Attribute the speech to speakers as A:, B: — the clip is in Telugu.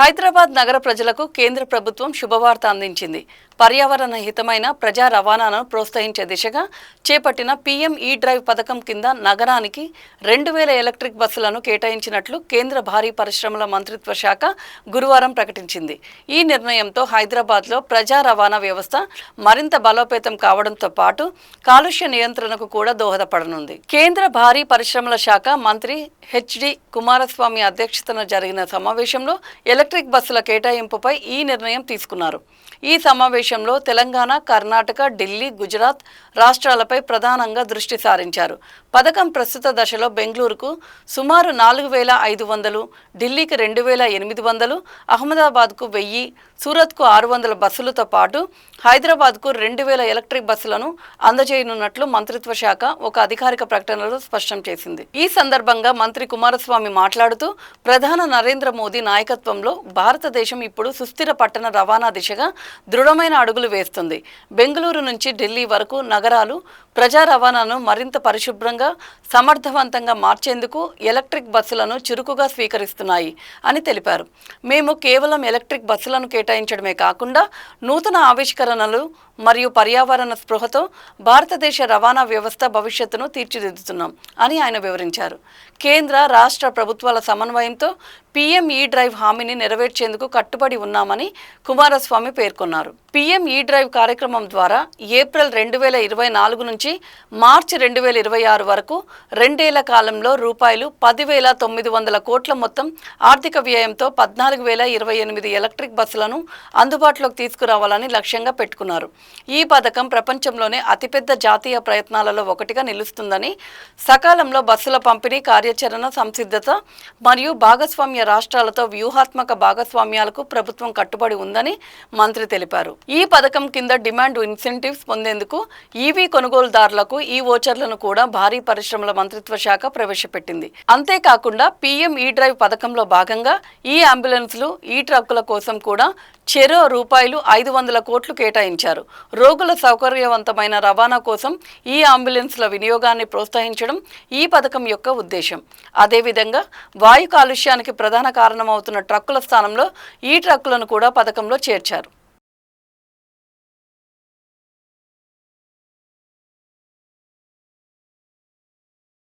A: హైదరాబాద్ నగర ప్రజలకు కేంద్ర ప్రభుత్వం శుభవార్త అందించింది. పర్యావరణ హితమైన ప్రజా రవాణాను ప్రోత్సహించే దిశగా చేపట్టిన పీఎం ఈ డ్రైవ్ పథకం కింద నగరానికి రెండు వేల ఎలక్ట్రిక్ బస్సులను కేటాయించినట్లు కేంద్ర భారీ పరిశ్రమల మంత్రిత్వ శాఖ గురువారం ప్రకటించింది. ఈ నిర్ణయంతో హైదరాబాద్లో ప్రజా రవాణా వ్యవస్థ మరింత బలోపేతం కావడంతో పాటు కాలుష్య నియంత్రణకు కూడా దోహదపడనుంది. కేంద్ర భారీ పరిశ్రమల శాఖ మంత్రి హెచ్డి కుమారస్వామి అధ్యక్షతన జరిగిన సమావేశంలో ఎలక్ట్రిక్ బస్సుల కేటాయింపుపై ఈ నిర్ణయం తీసుకున్నారు. ఈ సమావేశం విషయంలో తెలంగాణ కర్ణాటక ఢిల్లీ గుజరాత్ రాష్ట్రాలపై ప్రధానంగా దృష్టి సారించారు. పథకం ప్రస్తుత దశలో బెంగళూరుకు సుమారు నాలుగు వేల ఐదు వందలు ఢిల్లీకి రెండు వేల ఎనిమిది వందలు అహ్మదాబాద్కు వెయ్యి సూరత్కు ఆరు వందల బస్సులతో పాటు హైదరాబాద్కు రెండు వేల ఎలక్ట్రిక్ బస్సులను అందజేయనున్నట్లు మంత్రిత్వ శాఖ ఒక అధికారిక ప్రకటనలో స్పష్టం చేసింది. ఈ సందర్భంగా మంత్రి కుమారస్వామి మాట్లాడుతూ ప్రధాన నరేంద్ర మోదీ నాయకత్వంలో భారతదేశం ఇప్పుడు సుస్థిర పట్టణ రవాణా దిశగా దృఢమైన అడుగులు వేస్తుంది. బెంగళూరు నుంచి ఢిల్లీ వరకు నగరాలు ప్రజా రవాణాను మరింత పరిశుభ్రంగా సమర్థవంతంగా మార్చేందుకు ఎలక్ట్రిక్ బస్సులను చురుకుగా స్వీకరిస్తున్నాయి అని తెలిపారు. మేము కేవలం ఎలక్ట్రిక్ బస్సులను కేటాయించడమే కాకుండా నూతన ఆవిష్కరణలు మరియు పర్యావరణ స్పృహతో భారతదేశ రవాణా వ్యవస్థ భవిష్యత్తును తీర్చిదిద్దుతున్నాం అని ఆయన వివరించారు. కేంద్ర రాష్ట్ర ప్రభుత్వాల సమన్వయంతో పీఎం ఈ డ్రైవ్ హామీని నెరవేర్చేందుకు కట్టుబడి ఉన్నామని కుమారస్వామి పేర్కొన్నారు. పీఎం ఈ డ్రైవ్ కార్యక్రమం ద్వారా ఏప్రిల్ రెండు వేల ఇరవై నాలుగు నుంచి మార్చి రెండు వేల ఇరవై ఆరు వరకు రెండేళ్ళ కాలంలో రూపాయలు పదివేల తొమ్మిది వందల కోట్ల మొత్తం ఆర్థిక వ్యయంతో పద్నాలుగు వేల ఇరవై ఎనిమిది ఎలక్ట్రిక్ బస్సులను అందుబాటులోకి తీసుకురావాలని లక్ష్యంగా పెట్టుకున్నారు. ఈ పథకం ప్రపంచంలోనే అతిపెద్ద జాతీయ ప్రయత్నాలలో ఒకటిగా నిలుస్తుందని సకాలంలో బస్సుల పంపిణీ కార్యాచరణ సంసిద్ధత మరియు భాగస్వామ్య రాష్ట్రాలతో వ్యూహాత్మక భాగస్వామ్యాలకు ప్రభుత్వం కట్టుబడి ఉందని మంత్రి తెలిపారు. ఈ పథకం కింద డిమాండ్ ఇన్సెంటివ్స్ పొందేందుకు ఈవీ కొనుగోలుదారులకు ఈ ఓచర్లను కూడా భారీ పరిశ్రమల మంత్రిత్వ శాఖ ప్రవేశపెట్టింది. అంతేకాకుండా పీఎం ఈ డ్రైవ్ పథకంలో భాగంగా ఈ అంబులెన్స్లు ఈ ట్రక్కుల కోసం కూడా చెరో రూపాయలు ఐదు వందల కోట్లు కేటాయించారు. రోగుల సౌకర్యవంతమైన రవాణా కోసం ఈ అంబులెన్స్ల వినియోగాన్ని ప్రోత్సహించడం ఈ పథకం యొక్క ఉద్దేశం. అదేవిధంగా వాయు కాలుష్యానికి ప్రధాన కారణమవుతున్న ట్రక్కుల స్థానంలో ఈ ట్రక్కులను కూడా పథకంలో చేర్చారు.